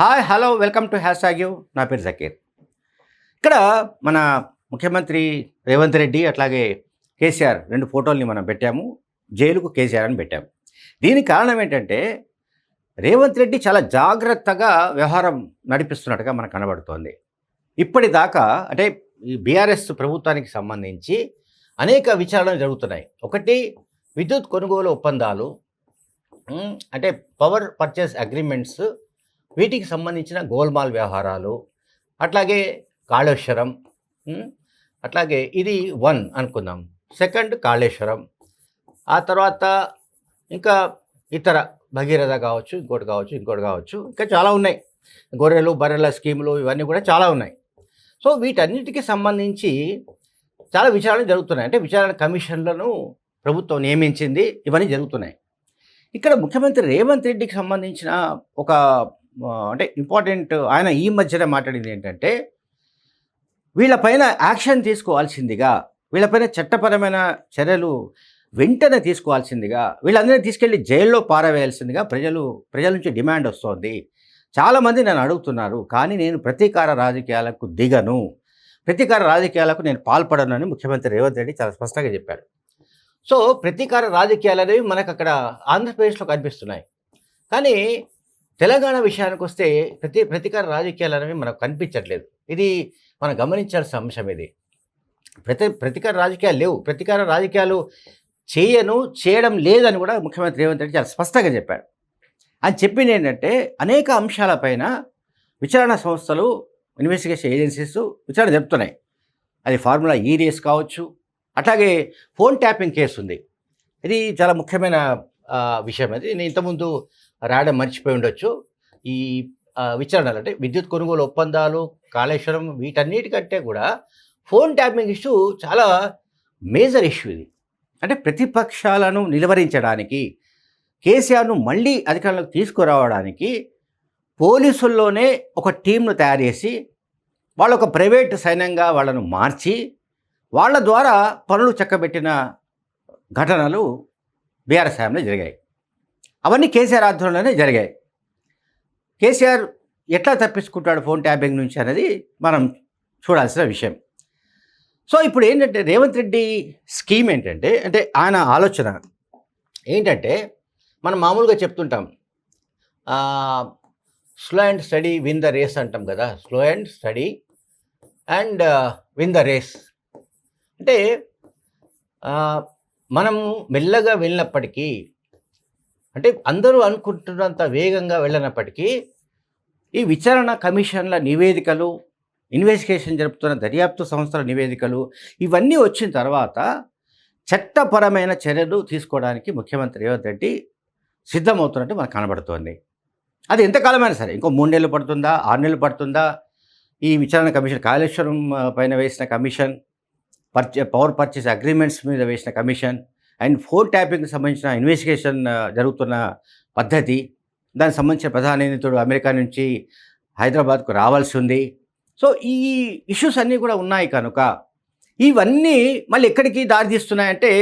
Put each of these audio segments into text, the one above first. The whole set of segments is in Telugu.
Hi hello welcome to hashtag you. నా పేరు జకీర్. ఇక్కడ మన ముఖ్యమంత్రి రేవంత్ రెడ్డి అట్లాగే కేసీఆర్ రెండు ఫోటోల్ని మనం పెట్టాము. జైలుకు కేసీఆర్ అని పెట్టాము. దీనికి కారణం ఏంటంటే రేవంత్ రెడ్డి చాలా జాగ్రత్తగా వ్యవహారం నడిపిస్తున్నట్టుగా మనకు కనబడుతోంది. ఇప్పటిదాకా అంటే ఈ బీఆర్ఎస్ ప్రభుత్వానికి సంబంధించి అనేక విచారణలు జరుగుతున్నాయి. ఒకటి విద్యుత్ కొనుగోలు ఒప్పందాలు అంటే పవర్ పర్చేస్ అగ్రిమెంట్స్ వీటికి సంబంధించిన గోల్మాల్ వ్యవహారాలు అట్లాగే కాళేశ్వరం అట్లాగే ఇది వన్ అనుకుందాం. సెకండ్ కాళేశ్వరం ఆ తర్వాత ఇంకా ఇతర భగీరథ కావచ్చు ఇంకోటి కావచ్చు ఇంకోటి కావచ్చు ఇంకా చాలా ఉన్నాయి. గొర్రెలు బర్రెల స్కీములు ఇవన్నీ కూడా చాలా ఉన్నాయి. సో వీటన్నిటికీ సంబంధించి చాలా విచారణ జరుగుతున్నాయి. అంటే విచారణ కమిషన్లను ప్రభుత్వం నియమించింది ఇవన్నీ జరుగుతున్నాయి. ఇక్కడ ముఖ్యమంత్రి రేవంత్ రెడ్డికి సంబంధించిన ఒక అంటే ఇంపార్టెంట్ ఆయన ఈ మధ్యన మాట్లాడింది ఏంటంటే వీళ్ళపైన యాక్షన్ తీసుకోవాల్సిందిగా వీళ్ళపైన చట్టపరమైన చర్యలు వెంటనే తీసుకోవాల్సిందిగా వీళ్ళందరినీ తీసుకెళ్ళి జైల్లో పారవేయాల్సిందిగా ప్రజలు ప్రజల నుంచి డిమాండ్ వస్తోంది. చాలామంది నన్ను అడుగుతున్నారు కానీ నేను ప్రతీకార రాజకీయాలకు దిగను. ప్రతీకార రాజకీయాలకు నేను పాల్పడను అని ముఖ్యమంత్రి రేవంత్ రెడ్డి చాలా స్పష్టంగా చెప్పాడు సో ప్రతీకార రాజకీయాలు అనేవి మనకు అక్కడ ఆంధ్రప్రదేశ్లో కనిపిస్తున్నాయి. కానీ తెలంగాణ విషయానికి వస్తే ప్రతి ప్రతీకార రాజకీయాలు అనేవి మనకు కనిపించట్లేదు. ఇది మనం గమనించాల్సిన అంశం ఇది. ప్రతి ప్రతీకార రాజకీయాలు లేవు. ప్రతీకార రాజకీయాలు చేయను చేయడం లేదని కూడా ముఖ్యమంత్రి రేవంత్ రెడ్డి చాలా స్పష్టంగా చెప్పాడు. అని చెప్పింది ఏంటంటే అనేక అంశాలపైన విచారణ సంస్థలు ఇన్వెస్టిగేషన్ ఏజెన్సీస్ విచారణ జరుపుతున్నాయి. అది ఫార్ములా ఈ రేస్ కావచ్చు. అట్లాగే ఫోన్ ట్యాపింగ్ కేసు ఉంది. ఇది చాలా ముఖ్యమైన విషయం. అది నేను ఇంతకుముందు రాయడం మర్చిపోయి ఉండొచ్చు. ఈ విచారణలు అంటే విద్యుత్ కొనుగోలు ఒప్పందాలు కాళేశ్వరం వీటన్నిటికంటే కూడా ఫోన్ ట్యాపింగ్ ఇష్యూ చాలా మేజర్ ఇష్యూ ఇది. అంటే ప్రతిపక్షాలను నిలువరించడానికి కేసీఆర్ను మళ్ళీ అధికారంలోకి తీసుకురావడానికి పోలీసుల్లోనే ఒక టీంను తయారు చేసి వాళ్ళ ఒక ప్రైవేట్ సైన్యంగా వాళ్ళను మార్చి వాళ్ళ ద్వారా పనులు చక్కబెట్టిన ఘటనలు బీఆర్ఎస్ హయాంలో జరిగాయి. అవన్నీ కేసీఆర్ ఆధ్వర్యంలోనే జరిగాయి. కేసీఆర్ ఎట్లా తప్పించుకుంటాడు ఫోన్ ట్యాపింగ్ నుంచి అనేది మనం చూడాల్సిన విషయం. సో ఇప్పుడు ఏంటంటే రేవంత్ రెడ్డి స్కీమ్ ఏంటంటే అంటే ఆయన ఆలోచన ఏంటంటే మనం మామూలుగా చెప్తుంటాం slow and steady win the race అంటాం కదా slow and steady and win the race అంటే మనం మెల్లగా వెళ్ళినప్పటికీ అంటే అందరూ అనుకుంటున్నంత వేగంగా వెళ్ళినప్పటికీ ఈ విచారణ కమిషన్ల నివేదికలు ఇన్వెస్టిగేషన్ జరుపుతున్న దర్యాప్తు సంస్థల నివేదికలు ఇవన్నీ వచ్చిన తర్వాత చట్టపరమైన చర్యలు తీసుకోవడానికి ముఖ్యమంత్రి రేవంత్ రెడ్డి సిద్ధమవుతున్నట్టు మనకు కనబడుతోంది. అది ఎంతకాలమైనా సరే ఇంకో మూడు నెలలు పడుతుందా ఆరు నెలలు పడుతుందా? ఈ విచారణ కమిషన్ కాళేశ్వరం పైన వేసిన commission purchase power purchase agreements మీద వేసిన కమిషన్ అండ్ ఫోర్ ట్యాపింగ్కి సంబంధించిన ఇన్వెస్టిగేషన్ జరుగుతున్న పద్ధతి. దానికి సంబంధించిన ప్రధాన నిందితుడు అమెరికా నుంచి హైదరాబాద్కు రావాల్సి ఉంది. సో ఈ ఇష్యూస్ అన్నీ కూడా ఉన్నాయి కనుక. ఇవన్నీ మళ్ళీ ఎక్కడికి దారితీస్తున్నాయంటే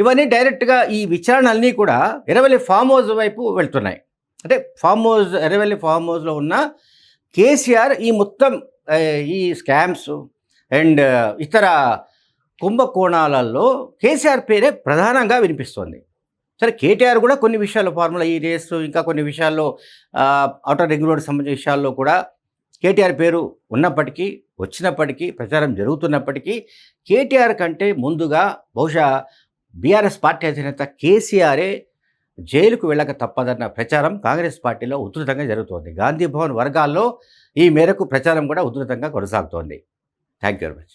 ఇవన్నీ డైరెక్ట్గా ఈ విచారణలన్నీ కూడా ఎరవల్లి ఫామ్ హౌస్ వైపు వెళ్తున్నాయి. అంటే ఫామ్ హౌస్ ఎరవల్లి ఫామ్ హౌస్లో ఉన్న కేసీఆర్ ఈ మొత్తం ఈ స్కామ్స్ అండ్ ఇతర కుంభకోణాలలో కేసీఆర్ పేరే ప్రధానంగా వినిపిస్తోంది. సరే కేటీఆర్ కూడా కొన్ని విషయాల్లో ఫార్ములా ఈ రేసు ఇంకా కొన్ని విషయాల్లో అవుటర్ రింగ్ రోడ్ సంబంధించిన విషయాల్లో కూడా కేటీఆర్ పేరు ఉన్నప్పటికీ వచ్చినప్పటికీ ప్రచారం జరుగుతున్నప్పటికీ కేటీఆర్ కంటే ముందుగా బహుశా బీఆర్ఎస్ పార్టీ అధినేత కేసీఆరే జైలుకు వెళ్ళక తప్పదన్న ప్రచారం కాంగ్రెస్ పార్టీలో ఉధృతంగా జరుగుతోంది. గాంధీ భవన్ వర్గాల్లో ఈ మేరకు ప్రచారం కూడా ఉధృతంగా కొనసాగుతోంది. Thank you very much.